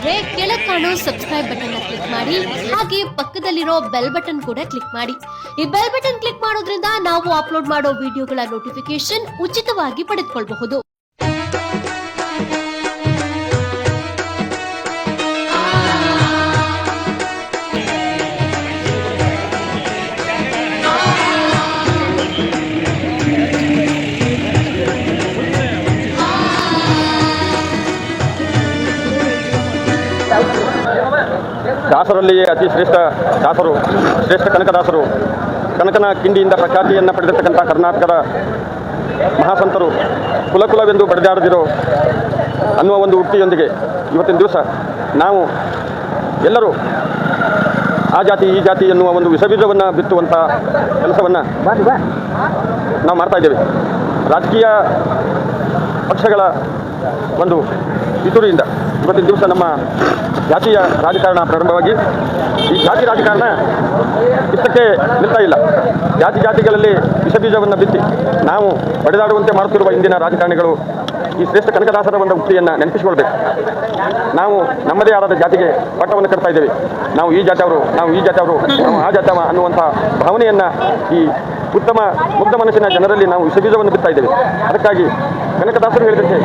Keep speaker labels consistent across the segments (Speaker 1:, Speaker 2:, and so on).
Speaker 1: ಅಂದ್ರೆ ಕೆಳ ಕಾಣೋ ಸಬ್ಸ್ಕ್ರೈಬ್ ಬಟನ್ ಕ್ಲಿಕ್ ಮಾಡಿ, ಹಾಗೆ ಪಕ್ಕದಲ್ಲಿರೋ ಬೆಲ್ ಬಟನ್ ಕೂಡ ಕ್ಲಿಕ್ ಮಾಡಿ. ಈ ಬೆಲ್ ಬಟನ್ ಕ್ಲಿಕ್ ಮಾಡೋದ್ರಿಂದ ನಾವು ಅಪ್ಲೋಡ್ ಮಾಡೋ ವಿಡಿಯೋಗಳ ನೋಟಿಫಿಕೇಶನ್ ಉಚಿತವಾಗಿ ಪಡೆದುಕೊಳ್ಳಬಹುದು
Speaker 2: ದಾಸರಲ್ಲಿಯೇ ಅತಿ ಶ್ರೇಷ್ಠ ದಾಸರು ಶ್ರೇಷ್ಠ ಕನಕದಾಸರು ಕನಕನ ಕಿಂಡಿಯಿಂದ ಪ್ರಖ್ಯಾತಿಯನ್ನು ಪಡೆದಿರ್ತಕ್ಕಂಥ ಕರ್ನಾಟಕದ ಮಹಾಸಂತರು ಕುಲಕುಲವೆಂದು ಬಡಿದಾಡದಿರೋ ಅನ್ನುವ ಒಂದು ಉಕ್ತಿಯೊಂದಿಗೆ ಇವತ್ತಿನ ದಿವಸ ನಾವು ಎಲ್ಲರೂ ಆ ಜಾತಿ ಈ ಜಾತಿ ಎನ್ನುವ ಒಂದು ವಿಷಬೀಜವನ್ನು ಬಿತ್ತುವಂಥ ಕೆಲಸವನ್ನು ನಾವು ಮಾಡ್ತಾ ಇದ್ದೇವೆ. ರಾಜಕೀಯ ಪಕ್ಷಗಳ ಒಂದು ಇತುರಿಯಿಂದ ಇವತ್ತಿನ ದಿವಸ ನಮ್ಮ ಜಾತಿಯ ರಾಜಕಾರಣ ಪ್ರಾರಂಭವಾಗಿ ಈ ಜಾತಿ ರಾಜಕಾರಣ ಇಷ್ಟಕ್ಕೆ ನಿಲ್ತಾ ಇಲ್ಲ. ಜಾತಿ ಜಾತಿಗಳಲ್ಲಿ ವಿಷಬೀಜವನ್ನು ಬಿತ್ತಿ ನಾವು ಬಡಿದಾಡುವಂತೆ ಮಾಡುತ್ತಿರುವ ಇಂದಿನ ರಾಜಕಾರಣಿಗಳು ಈ ಶ್ರೇಷ್ಠ ಕನಕದಾಸರ ಒಂದು ಉಕ್ತಿಯನ್ನು ನೆನಪಿಸಿಕೊಳ್ಬೇಕು. ನಾವು ನಮ್ಮದೇ ಆದ ಜಾತಿಗೆ ಪಟ್ಟವನ್ನು ಕಟ್ತಾ ಇದ್ದೇವೆ. ನಾವು ಈ ಜಾತಿಯವರು, ನಾವು ಈ ಜಾತಿಯವರು, ನಾವು ಆ ಜಾತವ ಅನ್ನುವಂಥ ಭಾವನೆಯನ್ನು ಈ ಉತ್ತಮ ಮುಗ್ಧ ಮನಸ್ಸಿನ ಜನರಲ್ಲಿ ನಾವು ವಿಷಬೀಜವನ್ನು ಬಿತ್ತಾ ಇದ್ದೇವೆ. ಅದಕ್ಕಾಗಿ ಕನಕದಾಸರು ಹೇಳಿದಂತೆ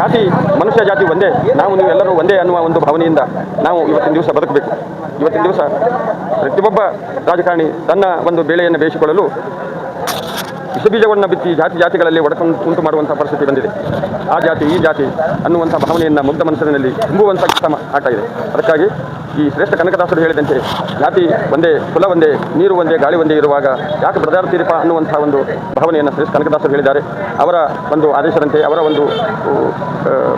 Speaker 2: ಜಾತಿ, ಮನುಷ್ಯ ಜಾತಿ ಒಂದೇ, ನಾವು ನೀವೆಲ್ಲರೂ ಒಂದೇ ಅನ್ನುವ ಒಂದು ಭಾವನೆಯಿಂದ ನಾವು ಇವತ್ತಿನ ದಿವಸ ಬದುಕಬೇಕು. ಇವತ್ತಿನ ದಿವಸ ಪ್ರತಿಯೊಬ್ಬ ರಾಜಕಾರಣಿ ತನ್ನ ಒಂದು ಬೇಳೆಯನ್ನು ಬೇಯಿಸಿಕೊಳ್ಳಲು ವಿಷಬೀಜವನ್ನು ಬಿತ್ತಿ ಜಾತಿ ಜಾತಿಗಳಲ್ಲಿ ಒಡಕೊಂಡು ಉಂಟು ಮಾಡುವಂಥ ಪರಿಸ್ಥಿತಿ ಬಂದಿದೆ. ಆ ಜಾತಿ, ಈ ಜಾತಿ ಅನ್ನುವಂಥ ಭಾವನೆಯನ್ನು ಮುಗ್ಧ ಮನಸ್ಸಿನಲ್ಲಿ ತುಂಬುವಂಥ ಕೆಲಸ ಆಗ್ತಾ ಇದೆ. ಅದಕ್ಕಾಗಿ ಈ ಶ್ರೇಷ್ಠ ಕನಕದಾಸರು ಹೇಳಿದಂತೆ ಜಾತಿ ಒಂದೇ, ಕುಲ ಒಂದೇ, ನೀರು ಒಂದೇ, ಗಾಳಿ ಒಂದೇ ಇರುವಾಗ ಯಾಕೆ ಬಡದಾಡ್ತೀರಿಪ ಅನ್ನುವಂಥ ಒಂದು ಭಾವನೆಯನ್ನು ಶ್ರೇಷ್ಠ ಕನಕದಾಸರು ಹೇಳಿದ್ದಾರೆ. ಅವರ ಒಂದು ಆದೇಶದಂತೆ, ಅವರ ಒಂದು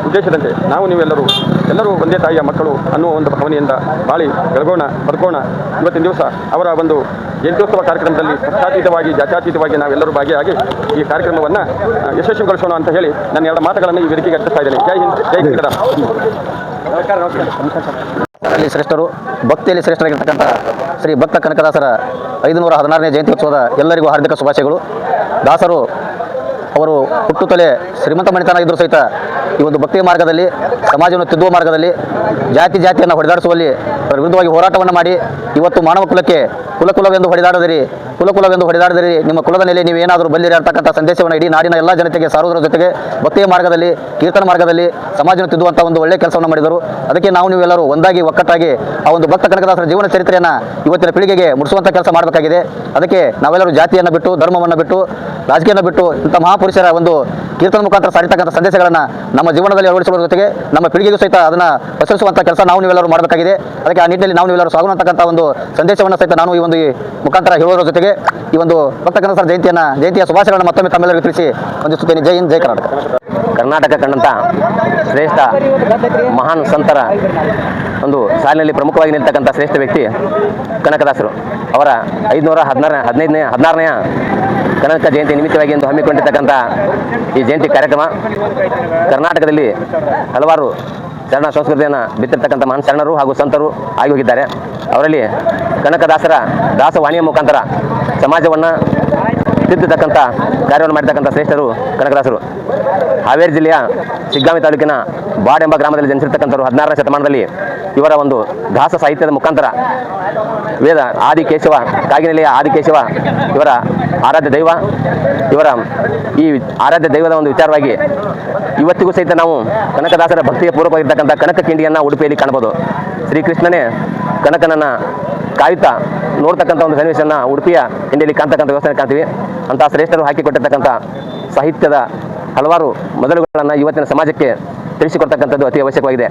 Speaker 2: ಉದ್ದೇಶದಂತೆ ನಾವು ನೀವೆಲ್ಲರೂ, ಎಲ್ಲರೂ ಒಂದೇ ತಾಯಿಯ ಮಕ್ಕಳು ಅನ್ನುವ ಒಂದು ಭಾವನೆಯಿಂದ ಬಾಳಿ ಬೆಳಗೋಣ, ಬದುಕೋಣ. ಇವತ್ತಿನ ದಿವಸ ಅವರ ಒಂದು ಜಯಂತ್ಯೋತ್ಸವ ಕಾರ್ಯಕ್ರಮದಲ್ಲಿ ಪಕ್ಷಾತೀತವಾಗಿ, ಜಾತ್ಯಾತೀತವಾಗಿ ನಾವೆಲ್ಲರೂ ಭಾಗಿಯಾಗಿ ಈ ಕಾರ್ಯಕ್ರಮವನ್ನು ಯಶಸ್ವಿಗೊಳಿಸೋಣ ಅಂತ ಹೇಳಿ ನನ್ನ ಎರಡು ಮಾತುಗಳನ್ನು ಈ ವೇದಿಕೆಗೆ ಕಟ್ಟಿಸ್ತಾ ಇದ್ದೇನೆ. ಜೈ ಹಿಂದ್ ಜೈ ಕನ್ನಡ. ನಮಸ್ಕಾರ ನಮಸ್ಕಾರ.
Speaker 3: ಶ್ರೇಷ್ಠರು ಭಕ್ತಿಯಲ್ಲಿ ಶ್ರೇಷ್ಠರಾಗಿರ್ತಕ್ಕಂಥ ಶ್ರೀ ಭಕ್ತ ಕನಕದಾಸರ ಐದುನೂರ ಹದಿನಾರನೇ ಜಯಂತ್ಯೋತ್ಸವದ ಎಲ್ಲರಿಗೂ ಹಾರ್ದಿಕ ಶುಭಾಶಯಗಳು. ದಾಸರು ಅವರು ಹುಟ್ಟುತ್ತಲೇ ಶ್ರೀಮಂತ ಮಣಿತನ ಇದ್ದರೂ ಸಹಿತ ಈ ಒಂದು ಭಕ್ತಿಯ ಮಾರ್ಗದಲ್ಲಿ, ಸಮಾಜವನ್ನು ತಿದ್ದುವ ಮಾರ್ಗದಲ್ಲಿ, ಜಾತಿ ಜಾತಿಯನ್ನು ಹೊಡೆದಾಡಿಸುವಲ್ಲಿ ಅವರ ವಿರುದ್ಧವಾಗಿ ಹೋರಾಟವನ್ನು ಮಾಡಿ, ಇವತ್ತು ಮಾನವ ಕುಲಕ್ಕೆ ಕುಲಕುಲವೆಂದು ಹೊಡೆದಾಡದಿರಿ ಕುಲಕುಲವೆಂದು ಹೊಡೆದಾಡದಿರಿ, ನಿಮ್ಮ ಕುಲದ ಮೇಲೆ ನೀವು ಏನಾದರೂ ಬಲ್ಲಿರಿ ಅಂತಕ್ಕಂಥ ಸಂದೇಶವನ್ನು ಇಡೀ ನಾಡಿನ ಎಲ್ಲ ಜನತೆಗೆ ಸಾರುವುದರ ಜೊತೆಗೆ ಭಕ್ತಿಯ ಮಾರ್ಗದಲ್ಲಿ, ಕೀರ್ತನ ಮಾರ್ಗದಲ್ಲಿ, ಸಮಾಜವನ್ನು ತಿದ್ದುವಂಥ ಒಂದು ಒಳ್ಳೆಯ ಕೆಲಸವನ್ನು ಮಾಡಿದರು. ಅದಕ್ಕೆ ನಾವು ನೀವೆಲ್ಲರೂ ಒಂದಾಗಿ, ಒಕ್ಕಟ್ಟಾಗಿ ಆ ಒಂದು ಭಕ್ತ ಕನಕದಾಸರ ಜೀವನ ಚರಿತ್ರೆಯನ್ನು ಇವತ್ತಿನ ಪೀಳಿಗೆಗೆ ಮುಡಿಸುವಂಥ ಕೆಲಸ ಮಾಡಬೇಕಾಗಿದೆ. ಅದಕ್ಕೆ ನಾವೆಲ್ಲರೂ ಜಾತಿಯನ್ನು ಬಿಟ್ಟು, ಧರ್ಮವನ್ನು ಬಿಟ್ಟು ರಾಜಕೀಯನ ಬಿಟ್ಟು ಇಂಥ ಮಹಾಪುರುಷರ ಒಂದು ಕೀರ್ತನ ಮುಖಾಂತರ ಸಾರಿತಕ್ಕಂಥ ಸಂದೇಶಗಳನ್ನು ನಮ್ಮ ಜೀವನದಲ್ಲಿ ಅಳವಡಿಸುವ ಜೊತೆಗೆ ನಮ್ಮ ಪೀಳಿಗೆಗೂ ಸಹಿತ ಅದನ್ನು ಪಸರಿಸುವಂಥ ಕೆಲಸ ನಾವು ನೀವೆಲ್ಲರೂ ಮಾಡಬೇಕಾಗಿದೆ. ಅದಕ್ಕೆ ಆ ನಿಟ್ಟಿನಲ್ಲಿ ನಾವು ನೀವೆಲ್ಲರೂ ಸಾಗುವಂತಕ್ಕಂಥ ಒಂದು ಸಂದೇಶವನ್ನು ಸಹಿತ ನಾನು ಈ ಒಂದು ಈ ಮುಖಾಂತರ ಹೇಳುವುದರ ಜೊತೆಗೆ ಈ ಒಂದು ಭಕ್ತ ಕನಸರ ಜಯಂತಿಯನ್ನು, ಜಯಂತಿಯ ಶುಭಾಶಯಗಳನ್ನು ಮತ್ತೊಮ್ಮೆ ತಮ್ಮೆಲ್ಲರಿಗೆ ತಿಳಿಸಿ ಹೊಂದಿಸುತ್ತೇನೆ ಜೈ ಹಿಂದ್, ಜೈ ಕರ್ನಾಟಕ. ಕರ್ನಾಟಕ ಕಂಡಂಥ ಶ್ರೇಷ್ಠ ಮಹಾನ್ ಸಂತರ ಒಂದು ಸಾಲಿನಲ್ಲಿ ಪ್ರಮುಖವಾಗಿ ನಿಲ್ತಕ್ಕಂಥ ಶ್ರೇಷ್ಠ ವ್ಯಕ್ತಿ ಕನಕದಾಸರು. ಅವರ ಐದುನೂರ ಹದಿನಾರ ಹದಿನೈದನೇ, ಹದಿನಾರನೆಯ ಕನಕ ಜಯಂತಿ ನಿಮಿತ್ತವಾಗಿ ಎಂದು ಹಮ್ಮಿಕೊಂಡಿರ್ತಕ್ಕಂಥ ಈ ಜಯಂತಿ ಕಾರ್ಯಕ್ರಮ. ಕರ್ನಾಟಕದಲ್ಲಿ ಹಲವಾರು ಶರಣ ಸಂಸ್ಕೃತಿಯನ್ನು ಬಿತ್ತಿರ್ತಕ್ಕಂಥ ಮಹಾನ್ ಶರಣರು ಹಾಗೂ ಸಂತರು ಆಗಿ ಹೋಗಿದ್ದಾರೆ. ಅವರಲ್ಲಿ ಕನಕದಾಸರ ದಾಸವಾಣಿಯ ಮುಖಾಂತರ ಸಮಾಜವನ್ನು ತಿದ್ದತಕ್ಕಂಥ ಕಾರ್ಯವನ್ನು ಮಾಡಿರ್ತಕ್ಕಂಥ ಶ್ರೇಷ್ಠರು, ಕನಕದಾಸರು. ಹಾವೇರಿ ಜಿಲ್ಲೆಯ ಸಿಗ್ಗಾಮಿ ತಾಲೂಕಿನ ಬಾಡ್ ಎಂಬ ಗ್ರಾಮದಲ್ಲಿ ಜನಿಸಿರ್ತಕ್ಕಂಥವ್ರು ಹದಿನಾರನೇ ಶತಮಾನದಲ್ಲಿ ಇವರ ಒಂದು ದಾಸ ಸಾಹಿತ್ಯದ ಮುಖಾಂತರ ವೇದ ಆದಿಕೇಶವ, ಕಾಗಿನೆಲೆಯ ಆದಿಕೇಶವ ಇವರ ಆರಾಧ್ಯ ದೈವ, ಇವರ ಈ ಆರಾಧ್ಯ ದೈವದ ಒಂದು ವಿಚಾರವಾಗಿ ಇವತ್ತಿಗೂ ಸಹಿತ ನಾವು ಕನಕದಾಸರ ಭಕ್ತಿಯ ಪೂರ್ವವಾಗಿರ್ತಕ್ಕಂಥ ಕನಕ ಕಿಂಡಿಯನ್ನು ಉಡುಪಿಯಲ್ಲಿ ಕಾಣ್ಬೋದು ಶ್ರೀಕೃಷ್ಣನೇ ಕನಕನನ್ನು ಕಾಯುತ್ತಾ ನೋಡ್ತಕ್ಕಂಥ ಒಂದು ಸನ್ನಿವೇಶನ ಉಡುಪಿಯ ಇಂಡಿಯಲ್ಲಿ ಕಾಣ್ತಕ್ಕಂಥ ವ್ಯವಸ್ಥೆ ಕಾಣ್ತೀವಿ. ಅಂತಹ ಶ್ರೇಷ್ಠರು ಹಾಕಿಕೊಟ್ಟಿರ್ತಕ್ಕಂಥ ಸಾಹಿತ್ಯದ ಹಲವಾರು ಮೊದಲುಗಳನ್ನು ಇವತ್ತಿನ ಸಮಾಜಕ್ಕೆ ತಿಳಿಸಿಕೊಡ್ತಕ್ಕಂಥದ್ದು ಅತಿ ಅವಶ್ಯಕವಾಗಿದೆ.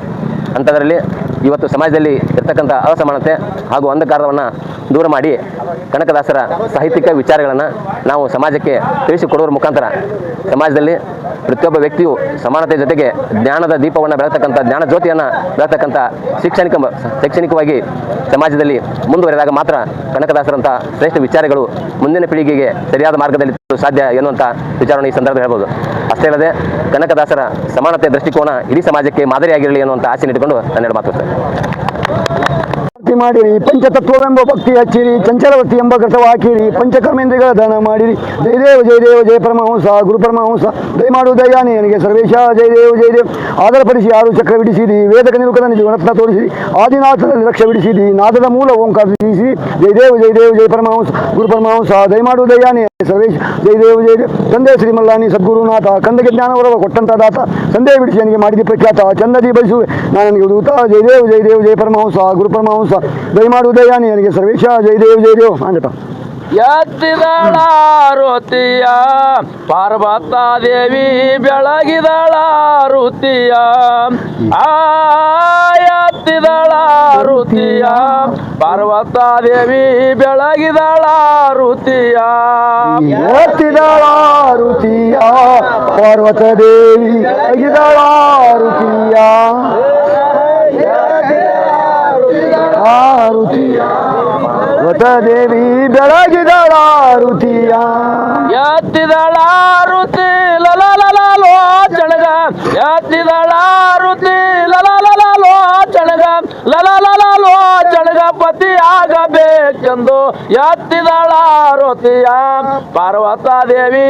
Speaker 3: ಅಂಥದ್ರಲ್ಲಿ ಇವತ್ತು ಸಮಾಜದಲ್ಲಿ ಇರ್ತಕ್ಕಂಥ ಅಸಮಾನತೆ ಹಾಗೂ ಅಂಧಕಾರವನ್ನು ದೂರ ಮಾಡಿ ಕನಕದಾಸರ ಸಾಹಿತ್ಯಿಕ ವಿಚಾರಗಳನ್ನು ನಾವು ಸಮಾಜಕ್ಕೆ ತಿಳಿಸಿಕೊಡುವ ಮುಖಾಂತರ ಸಮಾಜದಲ್ಲಿ ಪ್ರತಿಯೊಬ್ಬ ವ್ಯಕ್ತಿಯು ಸಮಾನತೆ ಜೊತೆಗೆ ಜ್ಞಾನದ ದೀಪವನ್ನು ಬೆಳತಕ್ಕಂಥ ಜ್ಞಾನ ಜ್ಯೋತಿಯನ್ನು ಬೆಳತಕ್ಕಂಥ ಶೈಕ್ಷಣಿಕ ಶೈಕ್ಷಣಿಕವಾಗಿ ಸಮಾಜದಲ್ಲಿ ಮುಂದುವರೆದಾಗ ಮಾತ್ರ ಕನಕದಾಸರಂಥ ಶ್ರೇಷ್ಠ ವಿಚಾರಗಳು ಮುಂದಿನ ಪೀಳಿಗೆಗೆ ಸರಿಯಾದ ಮಾರ್ಗದಲ್ಲಿ ಸಾಧ್ಯ ಎನ್ನುವಂಥ ವಿಚಾರವನ್ನು ಈ ಸಂದರ್ಭದಲ್ಲಿ ಹೇಳ್ಬೋದು. ಅಷ್ಟೇ ಅಲ್ಲದೆ ಕನಕದಾಸರ ಸಮಾನತೆ ದೃಷ್ಟಿಕೋನ ಇಡೀ ಸಮಾಜಕ್ಕೆ ಮಾದರಿಯಾಗಿರಲಿ ಅನ್ನುವಂಥ ಆಸೆ ನೀಡಿಕೊಂಡು ನಾನು ಮಾತು
Speaker 4: ಮಾಡಿರಿ, ಪಂಚತತ್ವವೆಂಬ ಭಕ್ತಿ ಹಚ್ಚಿರಿ, ಚಂಚಲವರ್ತಿ ಎಂಬ ಕೃತವ ಹಾಕಿರಿ, ಪಂಚಕರ್ಮೇಂದ್ರಿಗಳ ದಾನ ಮಾಡಿರಿ. ಜಯದೇವ ಜಯದೇವ ಜಯ ಪರಮಹಂಸ, ಗುರು ಪರಮಹಂಸ. ದಯಮಾಡು ದಯಾನೆ ನನಗೆ ಸರ್ವೇಶ. ಜಯದೇವ ಆಧಾರ ಪಡಿಸಿ ಆರು ಚಕ್ರ ಬಿಡಿಸಿರಿ ವೇದಕ ನಿರುಕದ ನಿಜ ಗುಣತ್ನ ತೋರಿಸಿರಿ ಆದಿನಾಥದಲ್ಲಿ ಲಕ್ಷ ಬಿಡಿಸಿರಿ ನಾದದ ಮೂಲ ಓಂಕಾರ ಜಯದೇವ ಜಯದೇವ ಜಯ ಪರಮಹಂಸ, ಗುರು ಪರಮಹಂಸ. ದಯಮಾಡು ದಯಾನೆ ಸರ್ವೇಶ್ ಜಯದೇವ ಜೈ ತಂದೆ ಶ್ರೀ ಮಲ್ಲಾನಿ ಸದ್ಗುರುನಾಥ, ಕಂದಗೆ ಜ್ಞಾನವರವ ಕೊಟ್ಟಂತ ದಾತ ಸಂದೇಹ ಬಿಡಿಸಿ ನನಗೆ ಮಾಡಿದ ಪ್ರಖ್ಯಾತ ಚಂದದಿ ಬಯಸುವೆ ನಾನು ನನಗೆ ದೂತ ಜಯದೇವ ಜಯದೇವ ಜಯ ಪರಮಹಂಸ, ಗುರು ಪರಮಹಂಸ. ದಯಮಾಡು ದಯಾನಿ ನನಗೆ ಸರ್ವೇಶ. ಜಯದೇವ ಜಯದೇವ ಅಂಗಟ
Speaker 5: ಎತ್ತಿದಳ ರುತಿಯ ಪಾರ್ವತ ದೇವಿ ಬೆಳಗಿದಳ ರುತಿಯ ಆ ಎತ್ತಿದಳ ರುತಿಯ ಪಾರ್ವತ ದೇವಿ ಬೆಳಗಿದಳ ಓತಿದಳ
Speaker 4: ಋತಿಯ ಪಾರ್ವತ ದೇವಿ ಬೆಳಗಿದಳ ಋತಿಯ ಋತಿಯ ಪಾರ್ವತ ದೇವಿ ಬೆಳಗಿದಳ ಋತಿಯ
Speaker 5: ಎತ್ತಿದಳ ಪತಿ ಆಗಬೇಕೆಂದು ಎತ್ತಿದಳ ರುತಿಯ ಪಾರ್ವತ ದೇವಿ.